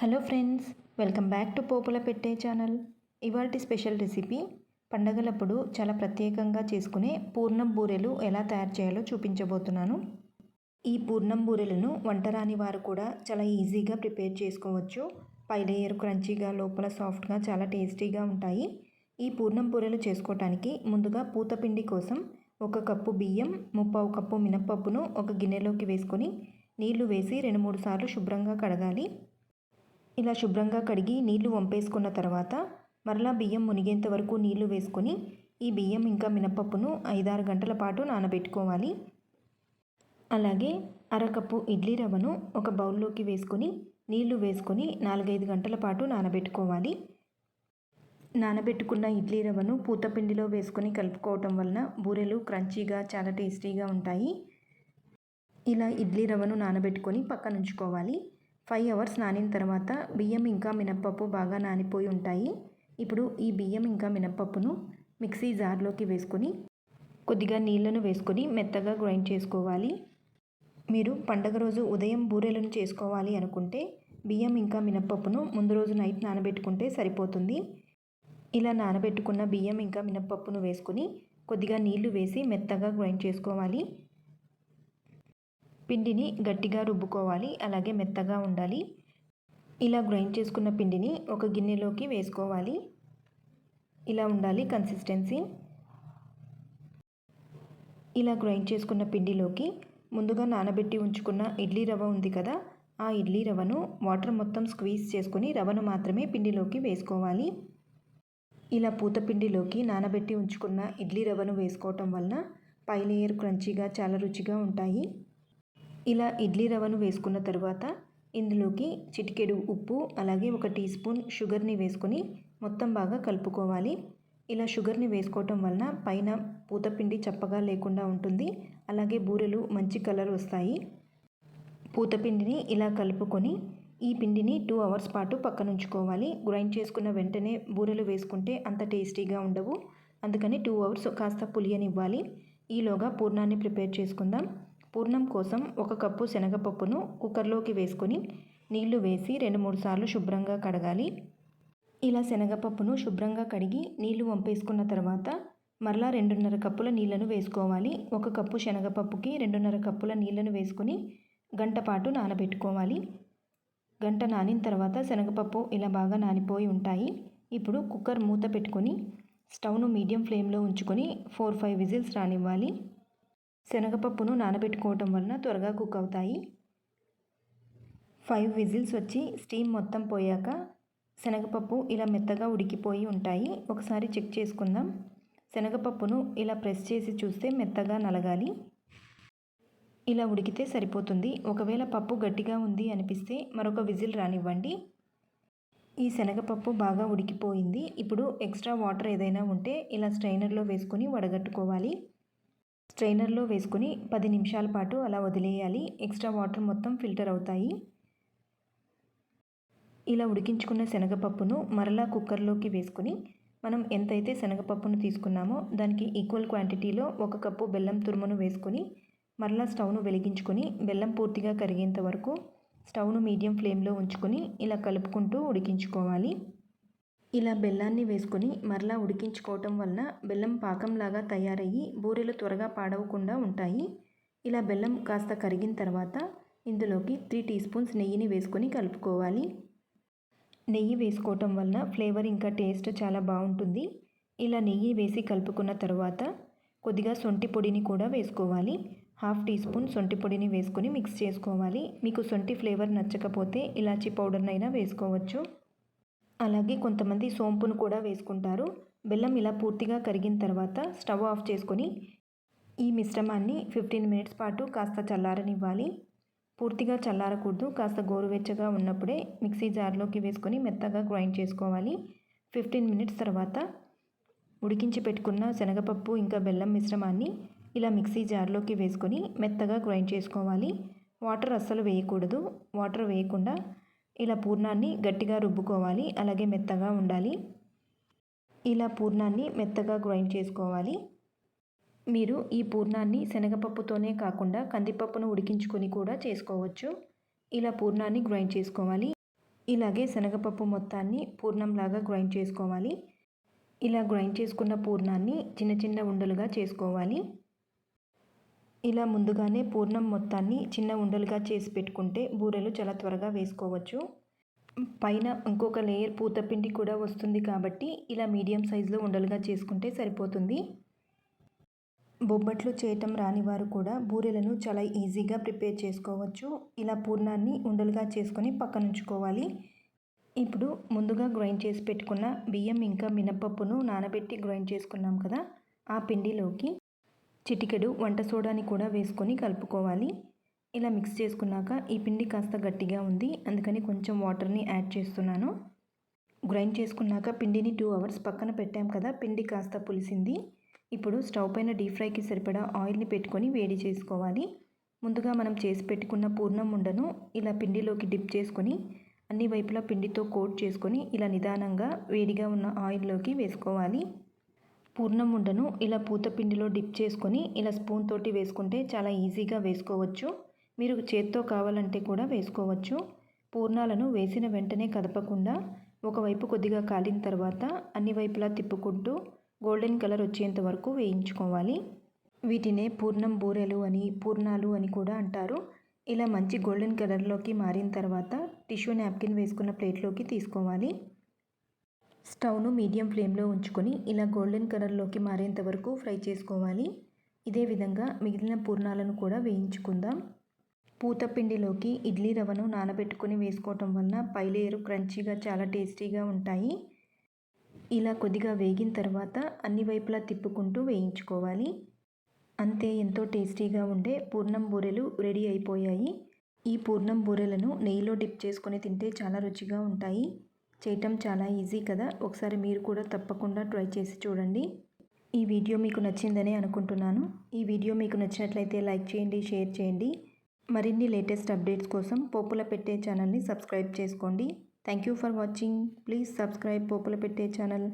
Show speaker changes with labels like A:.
A: Hello friends welcome back to Popula Pette channel. ఇవాటి special recipe పండగలప్పుడు చాలా ప్రత్యేకంగా చేసుకునే పూర్ణం బూరెలు ఎలా తయారు చేయాలో చూపించబోతున్నాను. ఈ పూర్ణం బూరెలను వంటరాని వారు కూడా చాలా ఈజీగా ప్రిపేర్ చేసుకోవచ్చు. పై లేయర్ క్రంచీగా లోపల సాఫ్ట్గా చాలా టేస్టీగా ఉంటాయి. ఈ పూర్ణం బూరెలు చేసుకోవటానికి ముందుగా పూతపిండి కోసం ఒక కప్పు బియ్యం ముప్పావు కప్పు మినప్పప్పును ఒక గిన్నెలోకి వేసుకొని నీళ్ళు వేసి రెండు మూడు సార్లు శుభ్రంగా కడగాలి. ఇలా శుభ్రంగా కడిగి నీళ్ళు వంపేసుకున్న తర్వాత మరలా బియ్యం మునిగేంత వరకు నీళ్ళు వేసుకొని ఈ బియ్యం ఇంకా మినపప్పును ఐదారు గంటల పాటు నానబెట్టుకోవాలి. అలాగే అరకప్పు ఇడ్లీ రవ్వను ఒక బౌల్లోకి వేసుకొని నీళ్ళు వేసుకొని నాలుగైదు గంటల పాటు నానబెట్టుకోవాలి. నానబెట్టుకున్న ఇడ్లీ రవ్వను పూతపిండిలో వేసుకొని కలుపుకోవటం వలన బూరెలు క్రంచీగా చాలా టేస్టీగా ఉంటాయి. ఇలా ఇడ్లీ రవ్వను నానబెట్టుకొని పక్కనుంచుకోవాలి. ఫైవ్ అవర్స్ నానిన తర్వాత బియ్యం ఇంకా మినప్పప్పు బాగా నానిపోయి ఉంటాయి. ఇప్పుడు ఈ బియ్యం ఇంకా మినప్పప్పును మిక్సీ జార్లోకి వేసుకొని కొద్దిగా నీళ్ళను వేసుకొని మెత్తగా గ్రైండ్ చేసుకోవాలి. మీరు పండగ రోజు ఉదయం బూరెలను చేసుకోవాలి అనుకుంటే బియ్యం ఇంకా మినప్పప్పును ముందు రోజు నైట్ నానబెట్టుకుంటే సరిపోతుంది. ఇలా నానబెట్టుకున్న బియ్యం ఇంకా మినప్పప్పును వేసుకొని కొద్దిగా నీళ్ళు వేసి మెత్తగా గ్రైండ్ చేసుకోవాలి. పిండిని గట్టిగా రుబ్బుకోవాలి. అలాగే మెత్తగా ఉండాలి. ఇలా గ్రైండ్ చేసుకున్న పిండిని ఒక గిన్నెలోకి వేసుకోవాలి. ఇలా ఉండాలి కన్సిస్టెన్సీ. ఇలా గ్రైండ్ చేసుకున్న పిండిలోకి ముందుగా నానబెట్టి ఉంచుకున్న ఇడ్లీ రవ్వ ఉంది కదా ఆ ఇడ్లీ రవ్వను వాటర్ మొత్తం స్క్వీజ్ చేసుకుని రవ్వను మాత్రమే పిండిలోకి వేసుకోవాలి. ఇలా పూత పిండిలోకి నానబెట్టి ఉంచుకున్న ఇడ్లీ రవ్వను వేసుకోవటం వలన పై లేయర్ క్రంచీగా చాలా రుచిగా ఉంటాయి. ఇలా ఇడ్లీ రవ్వను వేసుకున్న తర్వాత ఇందులోకి చిటికెడు ఉప్పు అలాగే ఒక టీ స్పూన్ షుగర్ని వేసుకొని మొత్తం బాగా కలుపుకోవాలి. ఇలా షుగర్ని వేసుకోవటం వలన పైన పూతపిండి చప్పగా లేకుండా ఉంటుంది. అలాగే బూరెలు మంచి కలర్ వస్తాయి. పూతపిండిని ఇలా కలుపుకొని ఈ పిండిని టూ అవర్స్ పాటు పక్కన ఉంచుకోవాలి గ్రైండ్ చేసుకున్న వెంటనే బూరెలు వేసుకుంటే అంత టేస్టీగా ఉండవు. అందుకని టూ అవర్స్ కాస్త పులియనివ్వాలి. ఈలోగా పూర్ణాన్ని ప్రిపేర్ చేసుకుందాం. పూర్ణం కోసం ఒక కప్పు శనగపప్పును కుక్కర్లోకి వేసుకొని నీళ్ళు వేసి రెండు మూడు సార్లు శుభ్రంగా కడగాలి. ఇలా శనగపప్పును శుభ్రంగా కడిగి నీళ్ళు వంపేసుకున్న తర్వాత మరలా రెండున్నర కప్పుల నీళ్ళను వేసుకోవాలి. ఒక కప్పు శనగపప్పుకి రెండున్నర కప్పుల నీళ్ళను వేసుకొని గంట పాటు నానబెట్టుకోవాలి. గంట నానిన తర్వాత శనగపప్పు ఇలా బాగా నానిపోయి ఉంటాయి. ఇప్పుడు కుక్కర్ మూత పెట్టుకొని స్టవ్ను మీడియం ఫ్లేమ్లో ఉంచుకొని ఫోర్ ఫైవ్ విజిల్స్ రానివ్వాలి. శనగపప్పును నానబెట్టుకోవటం వలన త్వరగా కుక్ అవుతాయి. ఫైవ్ విజిల్స్ వచ్చి స్టీమ్ మొత్తం పోయాక శనగపప్పు ఇలా మెత్తగా ఉడికిపోయి ఉంటాయి. ఒకసారి చెక్ చేసుకుందాం. శనగపప్పును ఇలా ప్రెస్ చేసి చూస్తే మెత్తగా నలగాలి. ఇలా ఉడికితే సరిపోతుంది. ఒకవేళ పప్పు గట్టిగా ఉంది అనిపిస్తే మరొక విజిల్ రానివ్వండి. ఈ శనగపప్పు బాగా ఉడికిపోయింది. ఇప్పుడు ఎక్స్ట్రా వాటర్ ఏదైనా ఉంటే ఇలా స్ట్రైనర్లో వేసుకొని వడగట్టుకోవాలి. స్ట్రైనర్లో వేసుకొని పది నిమిషాల పాటు అలా వదిలేయాలి. ఎక్స్ట్రా వాటర్ మొత్తం ఫిల్టర్ అవుతాయి. ఇలా ఉడికించుకున్న శనగపప్పును మరలా కుక్కర్లోకి వేసుకొని మనం ఎంతైతే శనగపప్పును తీసుకున్నామో దానికి ఈక్వల్ క్వాంటిటీలో ఒక కప్పు బెల్లం తురుమును వేసుకొని మరలా స్టవ్ను వెలిగించుకొని బెల్లం పూర్తిగా కరిగేంత వరకు స్టవ్ను మీడియం ఫ్లేమ్లో ఉంచుకొని ఇలా కలుపుకుంటూ ఉడికించుకోవాలి. ఇలా బెల్లాన్ని వేసుకొని మరలా ఉడికించుకోవటం వలన బెల్లం పాకంలాగా తయారయ్యి బూరెలు త్వరగా పాడవకుండా ఉంటాయి. ఇలా బెల్లం కాస్త కరిగిన తర్వాత ఇందులోకి త్రీ టీ స్పూన్స్ నెయ్యిని వేసుకొని కలుపుకోవాలి. నెయ్యి వేసుకోవటం వలన ఫ్లేవర్ ఇంకా టేస్ట్ చాలా బాగుంటుంది. ఇలా నెయ్యి వేసి కలుపుకున్న తర్వాత కొద్దిగా సొంటి పొడిని కూడా వేసుకోవాలి. హాఫ్ టీ స్పూన్ సొంటి పొడిని వేసుకొని మిక్స్ చేసుకోవాలి. మీకు సొంటి ఫ్లేవర్ నచ్చకపోతే ఇలాచీ పౌడర్నైనా వేసుకోవచ్చు. అలాగే కొంతమంది సోంపును కూడా వేసుకుంటారు. బెల్లం ఇలా పూర్తిగా కరిగిన తర్వాత స్టవ్ ఆఫ్ చేసుకొని ఈ మిశ్రమాన్ని ఫిఫ్టీన్ మినిట్స్ పాటు కాస్త చల్లారనివ్వాలి. పూర్తిగా చల్లారకూడదు. కాస్త గోరువెచ్చగా ఉన్నప్పుడే మిక్సీ జార్లోకి వేసుకొని మెత్తగా గ్రైండ్ చేసుకోవాలి. ఫిఫ్టీన్ మినిట్స్ తర్వాత ఉడికించి పెట్టుకున్న శనగపప్పు ఇంకా బెల్లం మిశ్రమాన్ని ఇలా మిక్సీ జార్లోకి వేసుకొని మెత్తగా గ్రైండ్ చేసుకోవాలి. వాటర్ అస్సలు వేయకూడదు. వాటర్ వేయకుండా ఇలా పూర్ణాన్ని గట్టిగా రుబ్బుకోవాలి. అలాగే మెత్తగా ఉండాలి. ఇలా పూర్ణాన్ని మెత్తగా గ్రైండ్ చేసుకోవాలి. మీరు ఈ పూర్ణాన్ని శనగపప్పుతోనే కాకుండా కందిపప్పును ఉడికించుకొని కూడా చేసుకోవచ్చు. ఇలా పూర్ణాన్ని గ్రైండ్ చేసుకోవాలి. ఇలాగే శనగపప్పు మొత్తాన్ని పూర్ణంలాగా గ్రైండ్ చేసుకోవాలి. ఇలా గ్రైండ్ చేసుకున్న పూర్ణాన్ని చిన్న చిన్న ఉండలుగా చేసుకోవాలి. ఇలా ముందుగానే పూర్ణం మొత్తాన్ని చిన్న ఉండలుగా చేసి పెట్టుకుంటే బూరెలు చాలా త్వరగా వేసుకోవచ్చు. పైన ఇంకొక లేయర్ పూతపిండి కూడా వస్తుంది కాబట్టి ఇలా మీడియం సైజులో ఉండలుగా చేసుకుంటే సరిపోతుంది. బొబ్బట్లు చేయటం రాని వారు కూడా బూరెలను చాలా ఈజీగా ప్రిపేర్ చేసుకోవచ్చు. ఇలా పూర్ణాన్ని ఉండలుగా చేసుకొని పక్కనుంచుకోవాలి ఇప్పుడు ముందుగా గ్రైండ్ చేసి పెట్టుకున్న బియ్యం ఇంకా మినపప్పును నానబెట్టి గ్రైండ్ చేసుకున్నాం కదా ఆ పిండిలోకి చిటికెడు వంట సోడాని కూడా వేసుకొని కలుపుకోవాలి. ఇలా మిక్స్ చేసుకున్నాక ఈ పిండి కాస్త గట్టిగా ఉంది. అందుకని కొంచెం వాటర్ని యాడ్ చేస్తున్నాను. గ్రైండ్ చేసుకున్నాక పిండిని టూ అవర్స్ పక్కన పెట్టాం కదా పిండి కాస్త పులిసింది. ఇప్పుడు స్టవ్ పైన డీప్ ఫ్రైకి సరిపడా ఆయిల్ని పెట్టుకొని వేడి చేసుకోవాలి. ముందుగా మనం చేసి పెట్టుకున్న పూర్ణం ఉండను ఇలా పిండిలోకి డిప్ చేసుకొని అన్ని వైపులా పిండితో కోట్ చేసుకొని ఇలా నిదానంగా వేడిగా ఉన్న ఆయిల్లోకి వేసుకోవాలి. పూర్ణం ఉండను. ఇలా పూత పిండిలో డిప్ చేసుకొని ఇలా స్పూన్ తోటి వేసుకుంటే చాలా ఈజీగా వేసుకోవచ్చు. మీరు చేత్తో కావాలంటే కూడా వేసుకోవచ్చు. పూర్ణాలను వేసిన వెంటనే కదపకుండా ఒకవైపు కొద్దిగా కాలిన తర్వాత అన్ని వైపులా తిప్పుకుంటూ గోల్డెన్ కలర్ వచ్చేంత వరకు వేయించుకోవాలి. వీటినే పూర్ణం బూరెలు అని పూర్ణాలు అని కూడా అంటారు. ఇలా మంచి గోల్డెన్ కలర్లోకి మారిన తర్వాత టిష్యూ నాప్కిన్ వేసుకున్న ప్లేట్లోకి తీసుకోవాలి. స్టవ్ను మీడియం ఫ్లేమ్లో ఉంచుకొని ఇలా గోల్డెన్ కలర్లోకి మారేంత వరకు ఫ్రై చేసుకోవాలి. ఇదే విధంగా మిగిలిన పూర్ణాలను కూడా వేయించుకుందాం. పూతపిండిలోకి ఇడ్లీ రవ్వను నానబెట్టుకొని వేసుకోవటం వలన పైలేరు క్రంచీగా చాలా టేస్టీగా ఉంటాయి. ఇలా కొద్దిగా వేగిన తర్వాత అన్ని వైపులా తిప్పుకుంటూ వేయించుకోవాలి. అంతే ఎంతో టేస్టీగా ఉండే పూర్ణం బూరెలు రెడీ అయిపోయాయి. ఈ పూర్ణం బూరెలను నెయ్యిలో డిప్ చేసుకొని తింటే చాలా రుచిగా ఉంటాయి. చేయటం చాలా ఈజీ కదా? ఒకసారి మీరు కూడా తప్పకుండా ట్రై చేసి చూడండి. ఈ వీడియో మీకు నచ్చిందని అనుకుంటున్నాను. ఈ వీడియో మీకు నచ్చినట్లయితే లైక్ చేయండి షేర్ చేయండి. మరిన్ని లేటెస్ట్ అప్డేట్స్ కోసం పోపుల పెట్టే ఛానల్ని సబ్స్క్రైబ్ చేసుకోండి. Thank you for watching. Please subscribe Popula Pette channel.